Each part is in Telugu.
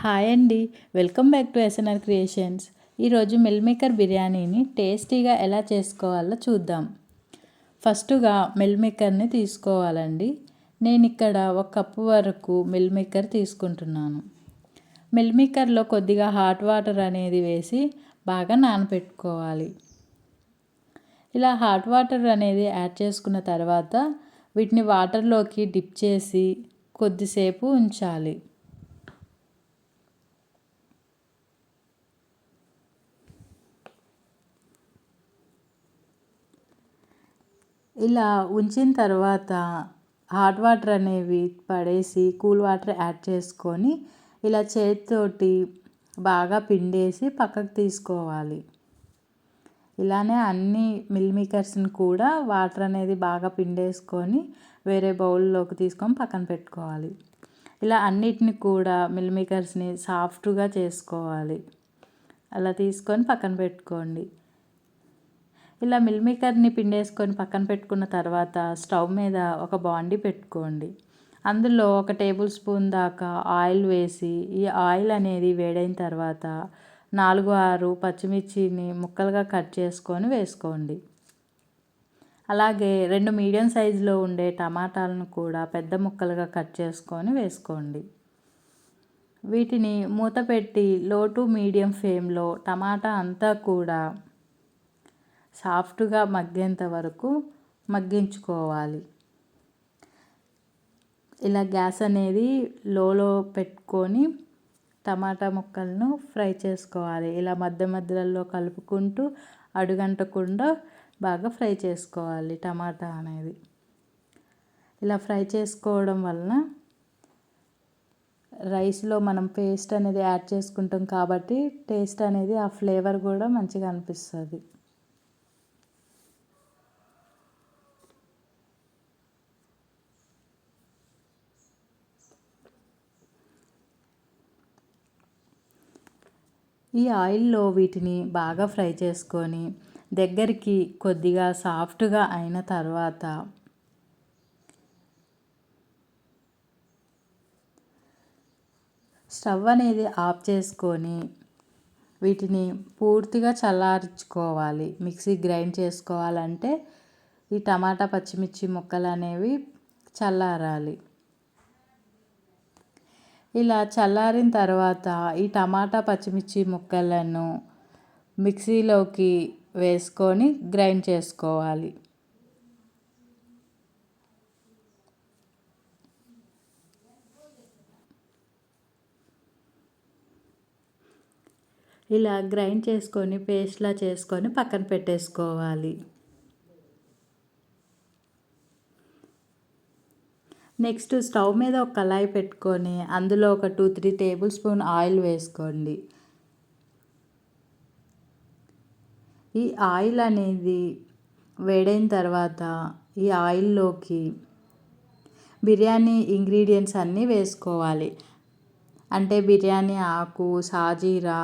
హాయ్ అండి. Welcome back to SNR creations ఈరోజు మిల్ మేకర్ బిర్యానీని టేస్టీగా ఎలా చేసుకోవాలో చూద్దాం. ఫస్టుగా మిల్ మేకర్ని తీసుకోవాలండి. నేను ఇక్కడ ఒక కప్పు వరకు మిల్ మేకర్ తీసుకుంటున్నాను. మిల్ మేకర్లో కొద్దిగా హాట్ వాటర్ అనేది వేసి బాగా నానబెట్టుకోవాలి ఇలా హాట్ వాటర్ అనేది యాడ్ చేసుకున్న తర్వాత వీటిని వాటర్లోకి డిప్ చేసి కొద్దిసేపు ఉంచాలి. ఇలా ఉంచిన తర్వాత హాట్ వాటర్ అనేవి పడేసి కూల్ వాటర్ యాడ్ చేసుకొని ఇలా చేతితోటి బాగా పిండేసి పక్కకు తీసుకోవాలి. ఇలానే అన్ని మిల్ మేకర్స్ని కూడా వాటర్ అనేది బాగా పిండేసుకొని వేరే బౌల్లోకి తీసుకొని పక్కన పెట్టుకోవాలి. ఇలా అన్నిటిని కూడా మిల్ మేకర్స్ని సాఫ్ట్గా చేసుకోవాలి. అలా తీసుకొని పక్కన పెట్టుకోండి. ఇలా మిల్ మేకర్ని పిండేసుకొని పక్కన పెట్టుకున్న తర్వాత స్టవ్ మీద ఒక బాండి పెట్టుకోండి. అందులో ఒక టేబుల్ స్పూన్ దాకా ఆయిల్ వేసి ఈ ఆయిల్ అనేది వేడైన తర్వాత నాలుగు ఆరు పచ్చిమిర్చిని ముక్కలుగా కట్ చేసుకొని వేసుకోండి. అలాగే రెండు మీడియం సైజులో ఉండే టమాటాలను కూడా పెద్ద ముక్కలుగా కట్ చేసుకొని వేసుకోండి. వీటిని మూత పెట్టి లో టు మీడియం ఫ్లేమ్లో టమాటా అంతా కూడా సాఫ్ట్గా మగ్గేంత వరకు మగ్గించుకోవాలి. ఇలా గ్యాస్ అనేది లోలో పెట్టుకొని టమాటా ముక్కలను ఫ్రై చేసుకోవాలి. ఇలా మధ్య మధ్యలో కలుపుకుంటూ అడుగంటకుండా బాగా ఫ్రై చేసుకోవాలి టమాటా అనేది. ఇలా ఫ్రై చేసుకోవడం వలన రైస్లో మనం పేస్ట్ అనేది యాడ్ చేసుకుంటాం కాబట్టి టేస్ట్ అనేది ఆ ఫ్లేవర్ కూడా మంచిగా అనిపిస్తుంది. ఈ ఆయిల్లో వీటిని బాగా ఫ్రై చేసుకొని దగ్గరికి కొద్దిగా సాఫ్ట్గా అయిన తర్వాత స్టవ్ అనేది ఆఫ్ చేసుకొని వీటిని పూర్తిగా చల్లార్చుకోవాలి. మిక్సీ గ్రైండ్ చేసుకోవాలంటే ఈ టమాటా పచ్చిమిర్చి ముక్కలు అనేవి చల్లారాలి. ఇలా చల్లారిన తర్వాత ఈ టమాటా పచ్చిమిర్చి ముక్కలను మిక్సీలోకి వేసుకొని గ్రైండ్ చేసుకోవాలి. ఇలా గ్రైండ్ చేసుకొని పేస్ట్లా చేసుకొని పక్కన పెట్టేసుకోవాలి. నెక్స్ట్ స్టవ్ మీద ఒక కళాయి పెట్టుకొని అందులో ఒక two three tablespoon oil వేసుకోండి. ఈ ఆయిల్ అనేది వేడైన తర్వాత ఈ ఆయిల్లోకి బిర్యానీ ఇంగ్రీడియంట్స్ అన్నీ వేసుకోవాలి. అంటే బిర్యానీ ఆకు సాజీరా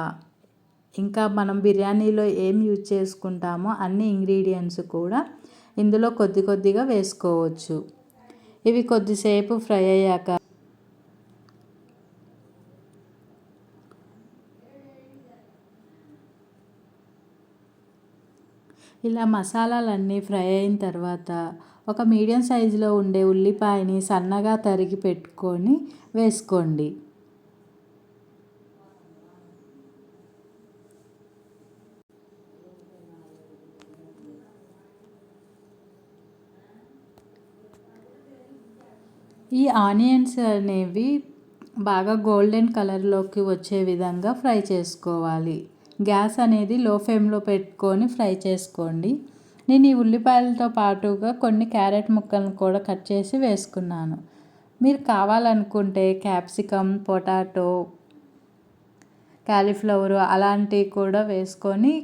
ఇంకా మనం బిర్యానీలో ఏం యూజ్ చేసుకుంటామో అన్ని ఇంగ్రీడియంట్స్ కూడా ఇందులో కొద్ది కొద్దిగా వేసుకోవచ్చు. ఇవి కొద్దిసేపు ఫ్రై అయ్యాక ఇలా మసాలాలన్నీ ఫ్రై అయిన తర్వాత ఒక మీడియం సైజులో ఉండే ఉల్లిపాయని సన్నగా తరిగి పెట్టుకొని వేసుకోండి. ఈ ఆనియన్స్ అనేవి బాగా గోల్డెన్ కలర్లోకి వచ్చే విధంగా ఫ్రై చేసుకోవాలి. గ్యాస్ అనేది లో ఫ్లేమ్లో పెట్టుకొని ఫ్రై చేసుకోండి. నేను ఈ ఉల్లిపాయలతో పాటుగా కొన్ని క్యారెట్ ముక్కలను కూడా కట్ చేసి వేసుకున్నాను. మీరు కావాలనుకుంటే క్యాప్సికమ్ పొటాటో క్యాలీఫ్లవర్ అలాంటివి కూడా వేసుకొని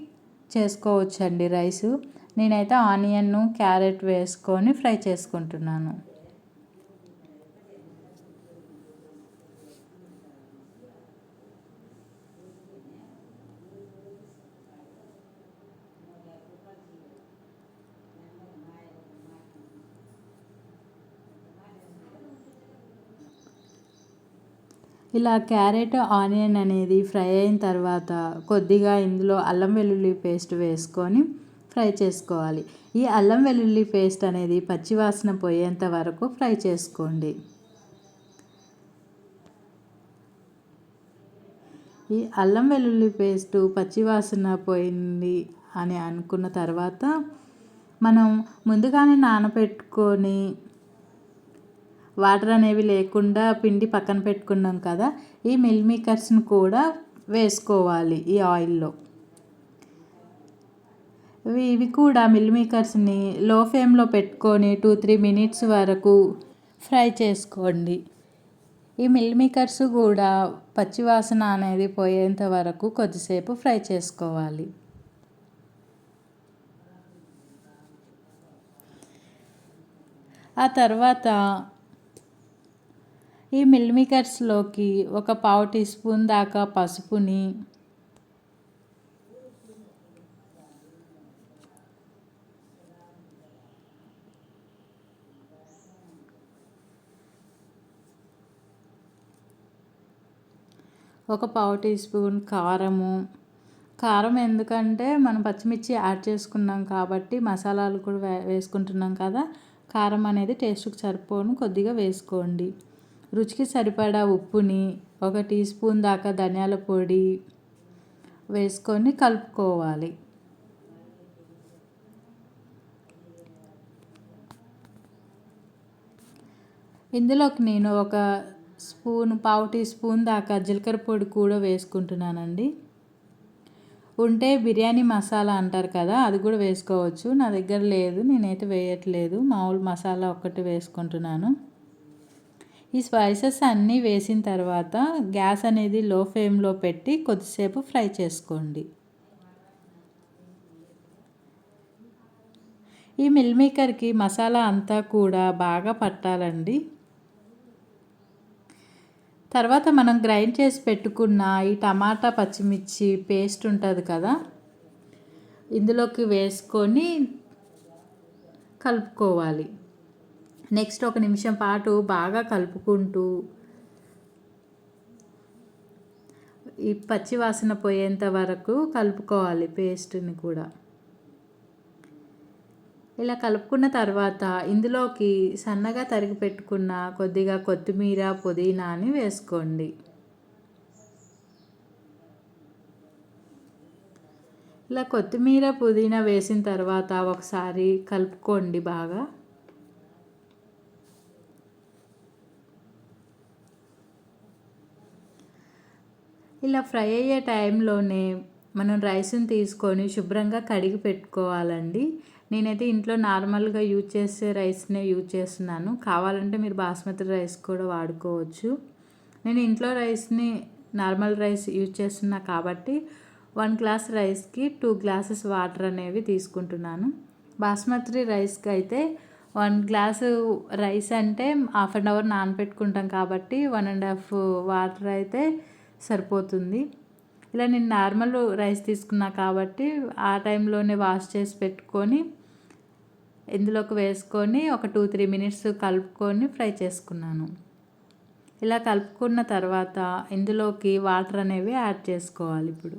చేసుకోవచ్చండి రైసు. నేనైతే ఆనియన్ క్యారెట్ వేసుకొని ఫ్రై చేసుకుంటున్నాను. ఇలా క్యారెట్ ఆనియన్ అనేది ఫ్రై అయిన తర్వాత కొద్దిగా ఇందులో అల్లం వెల్లుల్లి పేస్ట్ వేసుకొని ఫ్రై చేసుకోవాలి. ఈ అల్లం వెల్లుల్లి పేస్ట్ అనేది పచ్చివాసన పోయేంత వరకు ఫ్రై చేసుకోండి. ఈ అల్లం వెల్లుల్లి పేస్టు పచ్చివాసన పోయింది అని అనుకున్న తర్వాత మనం ముందుగానే నానబెట్టుకొని వాటర్ అనేవి లేకుండా పిండి పక్కన పెట్టుకున్నాం కదా ఈ మిల్ మేకర్స్ని కూడా వేసుకోవాలి ఈ ఆయిల్లో. ఇవి కూడా మిల్ మేకర్స్ని లో ఫ్లేమ్లో పెట్టుకొని టూ త్రీ మినిట్స్ వరకు ఫ్రై చేసుకోండి. ఈ మిల్ మేకర్స్ కూడా పచ్చివాసన అనేది పోయేంత వరకు కొద్దిసేపు ఫ్రై చేసుకోవాలి. ఆ తర్వాత ఈ మిల్ మేకర్స్లోకి ఒక పావు టీ స్పూన్ దాకా పసుపుని ఒక పావు టీ స్పూన్ కారము. కారం ఎందుకంటే మనం పచ్చిమిర్చి యాడ్ చేసుకున్నాం కాబట్టి మసాలాలు కూడా వే వేసుకుంటున్నాం కదా. కారం అనేది టేస్ట్కి సరిపోను. కొద్దిగా వేసుకోండి. రుచికి సరిపడా ఉప్పుని ఒక టీ స్పూన్ దాకా ధనియాల పొడి వేసుకొని కలుపుకోవాలి. ఇందులోకి నేను ఒక స్పూన్ పావు టీ స్పూన్ దాకా జీలకర్ర పొడి కూడా వేసుకుంటున్నానండి. ఉంటే బిర్యానీ మసాలా అంటారు కదా అది కూడా వేసుకోవచ్చు. నా దగ్గర లేదు నేనైతే వేయట్లేదు. మామూలు మసాలా ఒక్కటి వేసుకుంటున్నాను. ఈ స్పైసెస్ అన్నీ వేసిన తర్వాత గ్యాస్ అనేది లో ఫ్లేమ్లో పెట్టి కొద్దిసేపు ఫ్రై చేసుకోండి. ఈ మిల్ మేకర్కి మసాలా అంతా కూడా బాగా పట్టాలండి. తర్వాత మనం గ్రైండ్ చేసి పెట్టుకున్న ఈ టమాటా పచ్చిమిర్చి పేస్ట్ ఉంటుంది కదా ఇందులోకి వేసుకొని కలుపుకోవాలి. నెక్స్ట్ ఒక నిమిషం పాటు బాగా కలుపుకుంటూ ఈ పచ్చి వాసన పోయేంత వరకు కలుపుకోవాలి పేస్ట్ని కూడా. ఇలా కలుపుకున్న తర్వాత ఇందులోకి సన్నగా తరిగి పెట్టుకున్న కొద్దిగా కొత్తిమీర పుదీనాని వేసుకోండి. ఇలా కొత్తిమీర పుదీనా వేసిన తర్వాత ఒకసారి కలుపుకోండి బాగా. ఇలా ఫ్రై అయ్యే టైంలోనే మనం రైస్ని తీసుకొని శుభ్రంగా కడిగి పెట్టుకోవాలండి. నేనైతే ఇంట్లో నార్మల్గా యూజ్ చేసే రైస్నే యూజ్ చేస్తున్నాను. కావాలంటే మీరు బాస్మతి రైస్ కూడా వాడుకోవచ్చు. నేను ఇంట్లో రైస్ని నార్మల్ రైస్ యూజ్ చేస్తున్నా కాబట్టి వన్ గ్లాస్ రైస్కి టూ గ్లాసెస్ వాటర్ అనేవి తీసుకుంటున్నాను. బాస్మతి రైస్కి అయితే వన్ గ్లాసు రైస్ అంటే హాఫ్ అండ్ అవర్ నానబెట్టుకుంటాం కాబట్టి వన్ అండ్ హాఫ్ వాటర్ అయితే సరిపోతుంది. ఇలా నేను నార్మల్ రైస్ తీసుకున్నా కాబట్టి ఆ టైంలోనే వాష్ చేసి పెట్టుకొని ఇందులోకి వేసుకొని ఒక టూ త్రీ మినిట్స్ కలుపుకొని ఫ్రై చేసుకున్నాను. ఇలా కలుపుకున్న తర్వాత ఇందులోకి వాటర్ అనేవి యాడ్ చేసుకోవాలి ఇప్పుడు.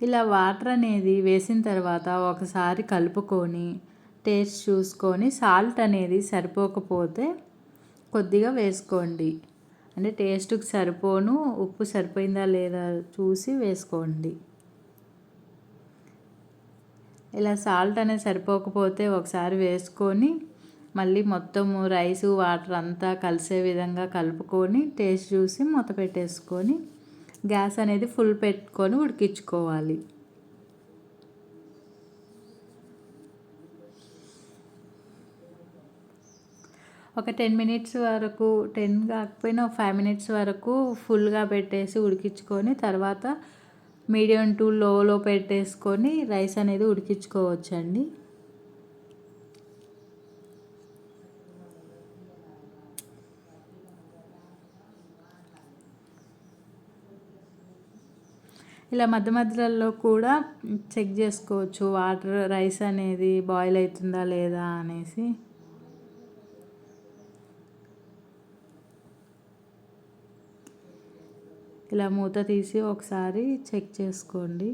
ఇలా వాటర్ అనేది వేసిన తర్వాత ఒకసారి కలుపుకొని టేస్ట్ చూసుకొని సాల్ట్ అనేది సరిపోకపోతే కొద్దిగా వేసుకోండి. అంటే టేస్ట్కి సరిపోను ఉప్పు సరిపోయిందా లేదా చూసి వేసుకోండి. ఇలా సాల్ట్ అనేది సరిపోకపోతే ఒకసారి వేసుకొని మళ్ళీ మొత్తము రైసు వాటర్ అంతా కలిసే విధంగా కలుపుకొని టేస్ట్ చూసి మూత పెట్టేసుకొని గ్యాస్ అనేది ఫుల్ పెట్టుకొని ఉడికించుకోవాలి. ఒక టెన్ మినిట్స్ వరకు టెన్ కాకపోయినా ఒక ఫైవ్ మినిట్స్ వరకు ఫుల్గా పెట్టేసి ఉడికించుకొని తర్వాత మీడియం టు లోలో పెట్టేసుకొని రైస్ అనేది ఉడికించుకోవచ్చండి. ఇలా మధ్య మధ్యలో కూడా చెక్ చేసుకోవచ్చు వాటర్ రైస్ అనేది బాయిల్ అవుతుందా లేదా అనేసి. ఇలా మూత తీసి ఒకసారి చెక్ చేసుకోండి.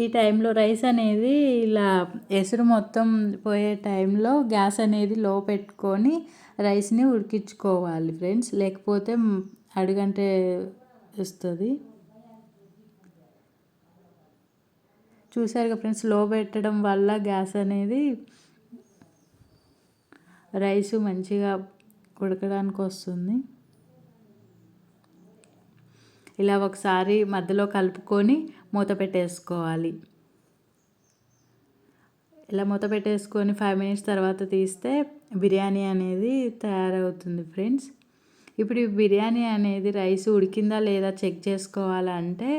ఈ టైంలో రైస్ అనేది ఇలా ఎసురు మొత్తం పోయే టైంలో గ్యాస్ అనేది లో పెట్టుకొని రైస్ని ఉడికించుకోవాలి ఫ్రెండ్స్. లేకపోతే అడుగంటే వస్తుంది. చూసారుగా ఫ్రెండ్స్లో పెట్టడం వల్ల గ్యాస్ అనేది రైస్ మంచిగా ఉడకడానికి వస్తుంది. ఇలా ఒకసారి మధ్యలో కలుపుకొని మూత పెట్టేసుకోవాలి. ఇలా మూత పెట్టేసుకొని ఫైవ్ మినిట్స్ తర్వాత తీస్తే బిర్యానీ అనేది తయారవుతుంది ఫ్రెండ్స్ ఇప్పుడు ఈ బిర్యానీ అనేది రైస్ ఉడికిందా లేదా చెక్ చేసుకోవాలంటే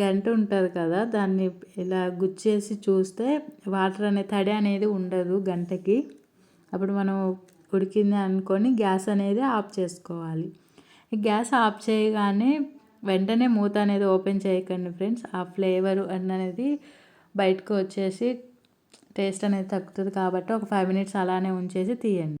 గంట ఉంటుంది కదా దాన్ని ఇలా గుచ్చేసి చూస్తే వాటర్ అనే తడి అనేది ఉండదు గంటకి. అప్పుడు మనం ఉడికింది అనుకొని గ్యాస్ అనేది ఆఫ్ చేసుకోవాలి. గ్యాస్ ఆఫ్ చేయగానే వెంటనే మూత అనేది ఓపెన్ చేయకండి ఫ్రెండ్స్. ఆ ఫ్లేవర్ అనేది బయటకు వచ్చేసి టేస్ట్ అనేది తగ్గుతుంది కాబట్టి ఒక ఫైవ్ మినిట్స్ అలానే ఉంచేసి తీయండి.